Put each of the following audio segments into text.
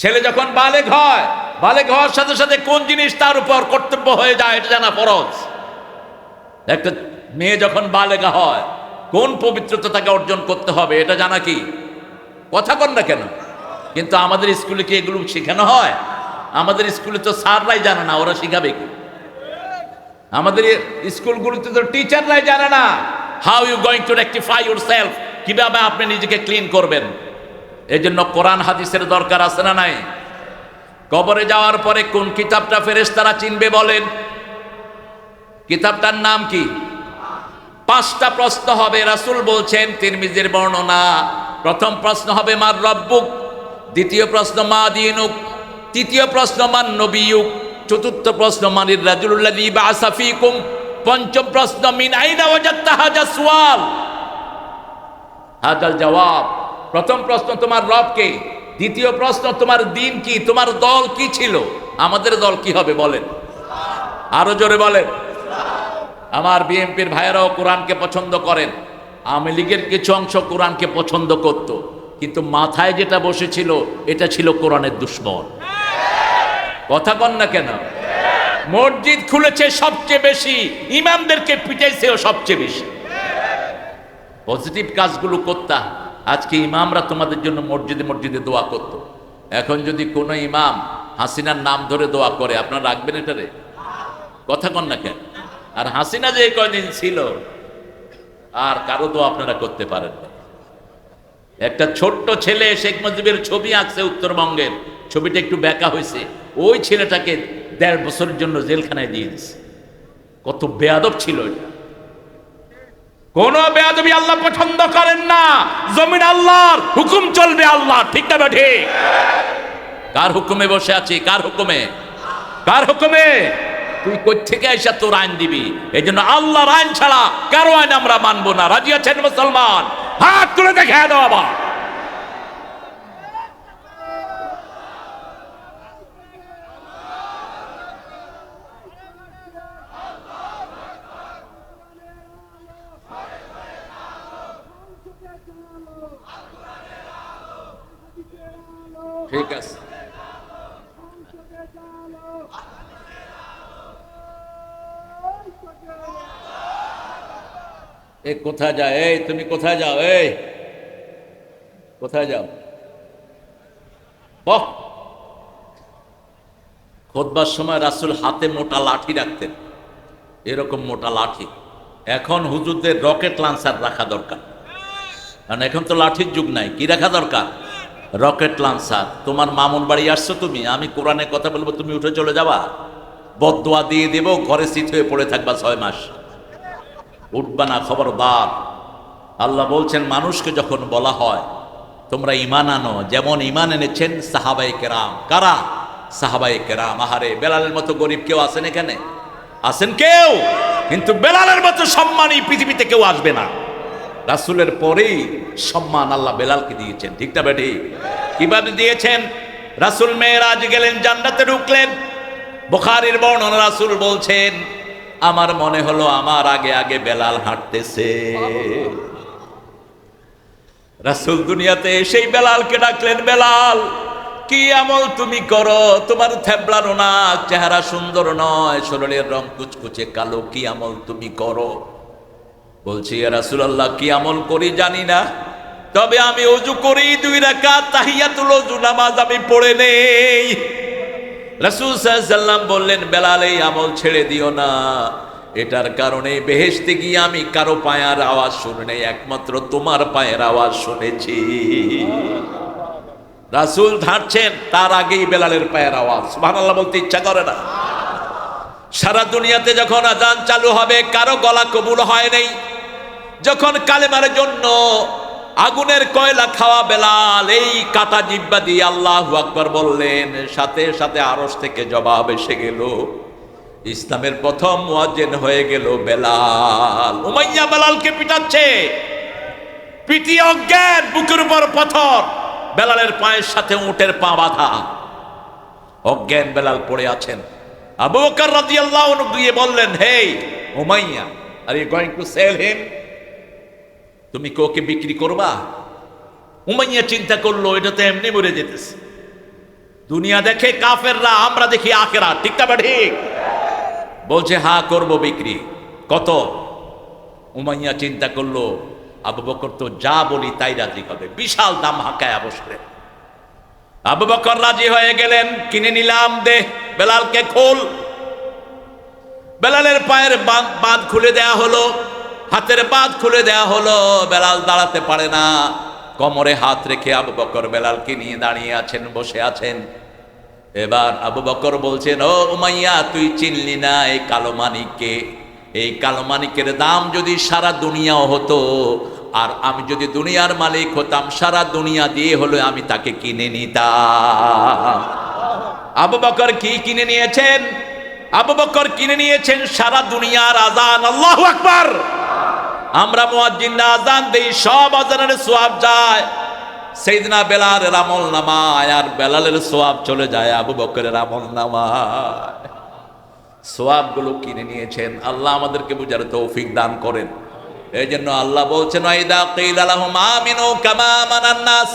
ছেলে যখন বালেগ হয়, বালেগ হওয়ার সাথে সাথে কোন জিনিস তার উপর কর্তব্য হয়ে যায় এটা জানা ফরজ। একটা মেয়ে যখন বালেগা হয়, কোন পবিত্রতা তাকে অর্জন করতে হবে এটা জানা কি? কথা কন না কেন? কিন্তু আমাদের স্কুলে কি এগুলো শেখানো হয়? আমাদের স্কুলে তো স্যাররাই জানে না, ওরা শিখাবে কি? আমাদের স্কুলগুলোতে তো টিচাররাই জানে না। How you going to rectify yourself কীভাবে আপনি নিজেকে ক্লিন করবেন? এই জন্য কোরআন হাদিসের দরকার আছে না নাই? কবরে যাওয়ার পরে কোন কিতাবটা ফেরেশতারা চিনবে বলেন? কিতাবটার নাম কি? পাঁচটা প্রশ্ন হবে, রাসূল বলছেন, তিরমিজির বর্ণনা। প্রথম প্রশ্ন হবে, মার রব্বুক। দ্বিতীয় প্রশ্ন, মা দিনুক। তৃতীয় প্রশ্ন মান নবিয়ুক। চতুর্থ প্রশ্ন মানির রাজুল্লাযী বাআসা ফীকুম। পঞ্চম প্রশ্ন, মিন আইনা ওয়াজাদতা হাজা সুয়াল। হাজাল জবাব প্রথম প্রশ্ন, তোমার রবকে দ্বিতীয় প্রশ্ন, তোমার দিন কি? তোমার দল কি ছিল? আমাদের দল কি হবে? বলেন। আরও জোরে বলেন। আমার বিএনপির ভাইয়েরাও কোরআনকে পছন্দ করেন। আওয়ামী লীগের কিছু অংশ কোরআনকে পছন্দ করত। কিন্তু মাথায় যেটা বসেছিল, এটা ছিল কোরআনের দুশ্মন। কথা কন না কেন? মসজিদ খুলেছে সবচেয়ে বেশি, ইমামদেরকে পিটাইছেও সবচেয়ে বেশি। পজিটিভ কাজগুলো করতা আজকে ইমামরা তোমাদের জন্য মসজিদে মসজিদে দোয়া করত। এখন যদি কোনো ইমাম হাসিনার নাম ধরে দোয়া করে, আপনার রাখবেন এটারে? কথা কন না কেন? আর হাসিনা যে কয়দিন ছিল, আর কারও দোয়া আপনারা করতে পারেন একটা ছোট্ট ছেলে শেখ মুজিবের ছবি আঁকছে উত্তরবঙ্গের, ছবিটা একটু বেঁকা হয়েছে। ওই ছেলেটাকে দেড় বছরের জন্য জেলখানায় দিয়ে দিছে। কত বেয়াদব ছিল এটা। কোন বেয়াদবি আল্লাহ পছন্দ করেন না জমিন আল্লাহর হুকুম চলবে আল্লাহ ঠিক না বেঠে কার হুকুমে বসে আছি? কার হুকুমে? কার হুকুমে? তুই কই থেকে এসে তোর আইন দিবি? এই জন্য আল্লাহর আইন ছাড়া কারও আইন আমরা মানবো না। রাজি আছেন মুসলমান? হাত তুলে দেখে দাও আবার। ঠিক আছে। এ কোথায় যায় এই, তুমি কোথায় যাও? এই, কোথায় যাও? বহ খোদবার সময় রাসুল হাতে মোটা লাঠি রাখতেন। এরকম মোটা লাঠি। এখন হুজুরদের রকেট লান্সার রাখা দরকার। কারণ এখন তো লাঠির যুগ নাই, কি রাখা দরকার? Rocket launcher. তোমার মামুন বাড়ি আসছো তুমি? আমি কোরআনে কথা বলব, তুমি উঠে চলে যাবা। বদোয়া দিয়ে দেব, ঘরে শীত হয়ে পড়ে থাকবা ছয় মাস। উঠবা না খবর খবরদার। আল্লাহ বলছেন, মানুষকে যখন বলা হয়, তোমরা ইমান আনো। যেমন ইমান এনেছেন সাহাবাই কেরাম। কারা? সাহাবাই কেরাম। আহারে, বেলালের মতো গরিব কেউ আছেন এখানে? আছেন কেউ? কিন্তু বেলালের মতো সম্মানী পৃথিবীতে কেউ আসবে না। রাসুলের পরেই সম্মান আল্লাহ বেলালকে দিয়েছেন। ঠিক না বেটি? কীভাবে দিয়েছেন? রাসুল মেয়েরাজ গেলেন, জান্নাতে ঢুকলেন। বুখারীর বর্ণনা রাসুল বলছেন, আমার মনে হলো আমার আগে আগে বেলাল হাঁটতেছে। রাসুল দুনিয়াতে সেই বেলালকে ডাকলেন, বেলাল, কি আমল তুমি করো? তোমার থ্যাবলানো না চেহারা সুন্দর নয়, শরীরের রং কুচকুচে কালো, কি আমল তুমি করো? বলছি রাসুলাল্লাহ, কি আমল করি জানি না। তবে আমি অজু করি দুই রাকাত, তাহিয়াতুল অজু নামাজ আমি পড়ে নেই। রাসূল সাল্লাম বললেন, বেলাল, এই আমল ছেড়ে দিও না। এটার কারণে বেহেশতে গিয়ে আমি কারও পায়ের আওয়াজ শুনে নেই, একমাত্র তোমার পায়ের আওয়াজ শুনেছি। রাসুল ধারছেন, তার আগেই বেলালের পায়ের আওয়াজ। সুবহানাল্লাহ বলতে ইচ্ছা করে না। সারা দুনিয়াতে যখন আজান চালু হবে, কারও গলা কবুল হয় নাই। যখন কালেমার জন্য আগুনের কয়লা খাওয়া বেলাল, এই কাটা জিব্বা দিয়ে আল্লাহ আকবর বললেন, সাথে সাথে আরস থেকে জবাব এসে গেল, ইসলামের প্রথম মুয়াজ্জিন হয়ে গেল বেলাল। উমাইয়া বেলালকে পিটাচ্ছে। পিটিয়ে অজ্ঞান, বুকের উপর পাথর। বেলালের পায়ের সাথে উটের পা বাঁধা। অজ্ঞান বেলাল পড়ে আছেন। আবু বকর রাদিয়াল্লাহু আনহু গিয়ে বললেন, hey, Umayya R you going to sell him তুমি কি ওকে বিক্রি করবা? উমাইয়া চিন্তা করল, এটা তো এমনি মরে যেতেছে। দুনিয়া দেখে কাফেররা, আমরা দেখি আখেরা ঠিক না ঠিক? বলছে, হা, করব বিক্রি। কত? উমাইয়া চিন্তা করল, আবু বকর তো যা বলি তাই রাজি হবে। বিশাল দাম হাঁকায় বসলেন আবু বকর রাজি হয়ে গেলেন, কিনে নিলাম দে, বেলালকে খোল। বেলালের পায়ের বাঁধ খুলে দেয়া হলো। হাতের বাঁধ খুলে দেয়া হলো, বেলাল দাঁড়াতে পারে না। কোমরে হাত রেখে আবু বকর বেলালকে নিয়ে দাঁড়িয়ে আছেন, বসে আছেন। এবার আবু বকর বলছেন, ও উমাইয়া, তুই চিনলি না এই কালো মানিককে? এই কালো মানিকের দাম যদি সারা দুনিয়াও হতো, আর আমি যদি দুনিয়ার মালিক হতাম, সারা দুনিয়া দিয়ে হলে আমি তাকে কিনে নিতাম। আবু বকর কি কিনে নিয়েছেন? আবু বকর কিনে নিয়েছেন সারা দুনিয়ার আজান, আল্লাহু আকবার! আমরা মুয়াজ্জিনরা আজান দেই, সব আজানের সোয়াব যায়। সেইদিনা বেলালের আমল নামায়, আর বেলালের সোয়াব চলে যায়, আবু বকরের আমল নামায়। সোয়াবগুলো কিনে নিয়েছেন। আল্লাহ আমাদেরকে বুঝার তৌফিক দান করেন। এই জন্য আল্লাহ বলছেন নাস।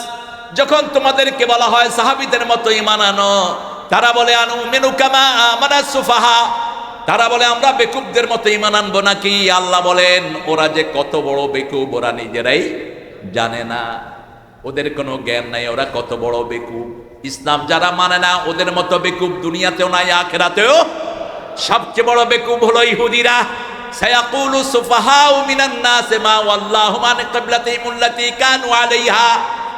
যখন তোমাদেরকে বলা হয়, সাহাবীদের মতো ঈমান আনো, তারা বলে, আনু মিনু কামা আমানা সুফাহা। তারা বলে, আমরা বেকুবদের মতো ঈমান আনব নাকি? আল্লাহ বলেন, ওরা যে কত বড় বেকুব, ওরা নিজেরাই জানে না। ওদের কোনো জ্ঞান নাই, ওরা কত বড় বেকুব। ইসলাম যারা মানে না, ওদের মতো বেকুব দুনিয়াতেও নাই, আখেরাতেও। সবচেয়ে বড় বেকুব হলো ইহুদিরা। নাস মা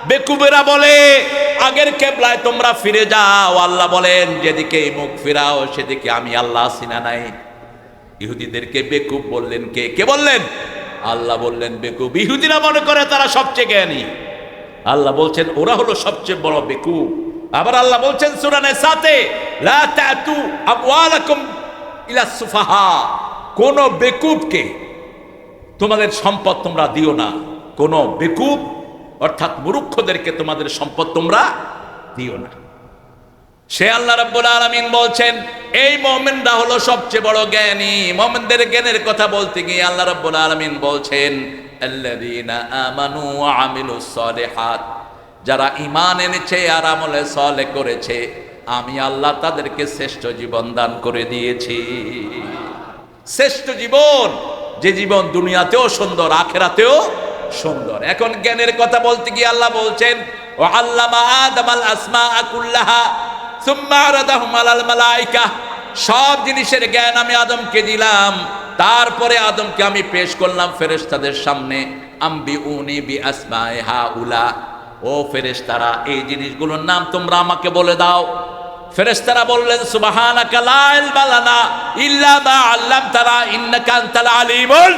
বেকুবেরা বলে আগের কেবলায় তোমরা ফিরে যাও। আল্লাহ বলেন, যেদিকে মুখ ফিরাও, সেদিকে আমি আল্লাহ সিনা নাই। ইহুদিদেরকে বেকুব বললেন, কে? কে বললেন? আল্লাহ বললেন, বেকুব। ইহুদিরা মনে করে তারা সবচেয়ে জ্ঞানী। আল্লাহ বলছেন, ওরা হলো সবচেয়ে বড় বেকুব। আবার আল্লাহ বলছেন সুরানে সাথে ইলা কোন বেকুবকে তোমাদের সম্পদ তোমরা দিও না। কোন বেকুব অর্থাৎ মূর্খদেরকে তোমাদের সম্পদ তোমরা দিও না। সে আল্লাহ রাব্বুল আলামিন বলছেন, এই মুমিনরা হলো সবচেয়ে বড় জ্ঞানী। মুমিনদের জ্ঞানের কথা বলতে গিয়ে আল্লাহ রাব্বুল আলামিন বলছেন আমানু যারা ঈমান এনেছে আর আমলে সলে করেছে, আমি আল্লাহ তাদেরকে শ্রেষ্ঠ জীবন দান করে দিয়েছি। শ্রেষ্ঠ জীবন, যে জীবন দুনিয়াতেও সুন্দর, আখেরাতেও সুন্দর। এখন জ্ঞানের কথা বলতে গিয়ে আল্লাহ বলছেন ও আল্লামা আদামাল আসমা আকুল্লাহা সুম্মা আরাদাহুম আলাল মালাইকা। সব জিনিসের জ্ঞান আমি আদমকে দিলাম। তারপরে আদমকে আমি পেশ করলাম ফেরেশতাদের সামনে। আম্বি উনি বি আসমায়ে হাউলা। ও ফেরেশতারা, এই জিনিসগুলোর নাম তোমরা আমাকে বলে দাও। ফেরেশতারা বললেন, সুবহানাকা লা ইলমা লানা ইল্লা মা আল্লামতানা, ইন্নাকা আনতাল আলিমুল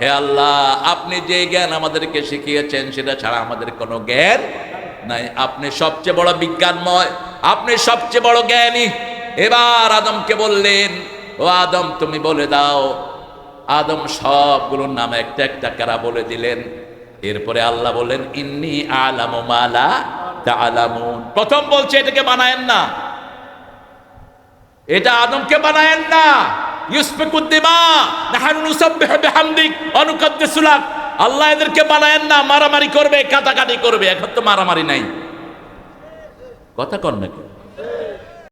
হে আল্লাহ, আপনি যে জ্ঞান আমাদেরকে শিখিয়েছেন, সেটা ছাড়া আমাদের কোনো জ্ঞান নাই। আপনি সবচেয়ে বড় বিজ্ঞানময়, আপনি সবচেয়ে বড় জ্ঞানী। এবার আদমকে বললেন, ও আদম, তুমি বলে দাও। আদম সবগুলোর নাম একটা একটা কারা বলে দিলেন। এরপরে আল্লাহ বললেন, ইন্নি আলামু মালা তাআলামুন। প্রথম বলছে, এটাকে বানায়েন না। এটা আদমকে বানায়েন না। আল্লাহ এদেরকে বানায়েন না, মারামারি করবে কাটাকাটি করবে, এখন তো মারামারি নাই। কথা কর নাকি